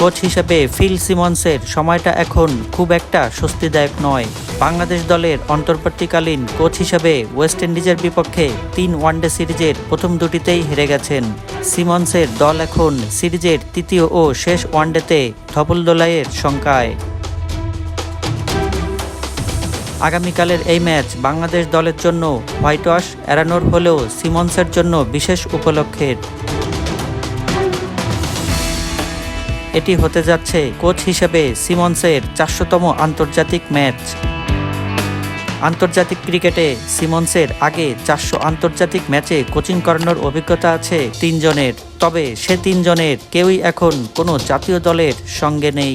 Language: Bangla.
কোচ হিসেবে ফিল সিমন্সের সময়টা এখন খুব একটা স্বস্তিদায়ক নয়। বাংলাদেশ দলের অন্তর্বর্তীকালীন কোচ হিসেবে ওয়েস্ট ইন্ডিজের বিপক্ষে তিন ওয়ানডে সিরিজের প্রথম দুটিতেই হেরে গেছেন। সিমন্সের দল এখন সিরিজের তৃতীয় ও শেষ ওয়ানডেতে ধবলদোলাইয়ের শঙ্কায়। আগামীকালের এই ম্যাচ বাংলাদেশ দলের জন্য হোয়াইট ওয়াশ এড়ানোর হলেও সিমন্সের জন্য বিশেষ উপলক্ষের। এটি হতে যাচ্ছে কোচ হিসেবে সিমন্সের চারশোতম আন্তর্জাতিক ম্যাচ। আন্তর্জাতিক ক্রিকেটে সিমন্সের আগে চারশো আন্তর্জাতিক ম্যাচে কোচিং করানোর অভিজ্ঞতা আছে তিনজনের, তবে সে তিনজনের কেউই এখন কোনো জাতীয় দলের সঙ্গে নেই।